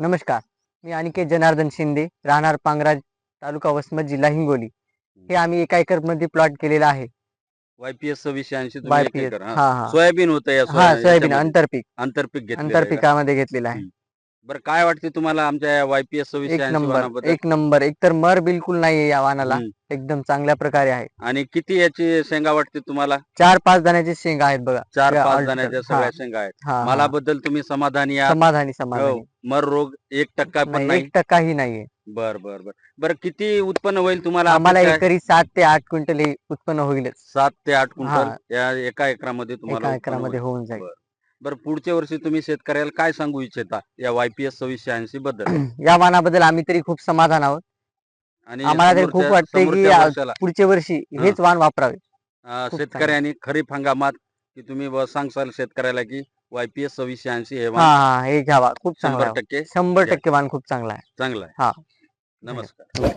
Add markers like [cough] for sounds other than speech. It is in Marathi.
नमस्कार मी अनिकेत जनार्दन शिंदे राहणार पांगराज तालुका वसमत जिल्हा हिंगोली हे आम्ही एका एकरमध्ये प्लॉट केलेला आहे वायपीएस सव्वीसशे ऐंशी तुम्ही एकर, हा. हा हा सोयाबीन होतं या हा सोया- सोयाबीन याच्यामध्ये. आंतरपीक आंतरपीक घेतलेलं आहे का? आंतरपिकामध्ये घेतलेला आहे बरं काय वाटते तुम्हाला आमच्या वायपीएस एक सव्वीसशे ऐंशी नंबर? एक नंबर एक तर मर बिलकुल नाहीये या वाहनाला हम्म. एकदम चांगल्या प्रकारे आहे आणि किती याची शेंगा वाटते तुम्हाला चार पाच दाण्याचे शेंग आहेत बघा चार पाच. दाण्याच्या हा. सगळ्या शेंगा आहेत हा मला. बद्दल तुम्ही समाधानी आहात समाधानी हो. समाधानी मर रोग एक टक्का पण नाही नाही एक टक्काही नाहीये बर बर बर बरं किती उत्पन्न होईल तुम्हाला आम्हाला अपेक्षा आहे? एकरी सात ते आठ क्विंटल हे उत्पन्न होईलच सात ते आठ क्विंटल. या एका एकरामध्ये तुम्हाला एका उत्पन्न एकरामध्ये होईल. होऊन जाईल बरं. पुढच्या वर्षी तुम्ही शेतकऱ्याला काय सांगू इच्छिता या वायपीएस सव्वीसशे ऐंशी बद्दल [clears throat] या वाहनाबद्दल आम्ही तरी खूप समाधान आहोत आणि आम्हाला तरी खूप समोरच्या- वाटतंय की समोरच्या आ- वर्षाला, पुढच्या वर्षी हेच वाहन वापरावे. अं, खूप शेतकऱ्यांनी खरीप हंगामात की तुम्ही ब- सांगसाल शेतकऱ्याला की वायपीएस सव्वीसशे ऐंशी हे हा हा हे घ्यावा. खूप चांगला शंभर आहे. टक्के शंभर घ्या. टक्के वाहन खूप चांगला आहे. चांगलं हा. आहे नमस्कार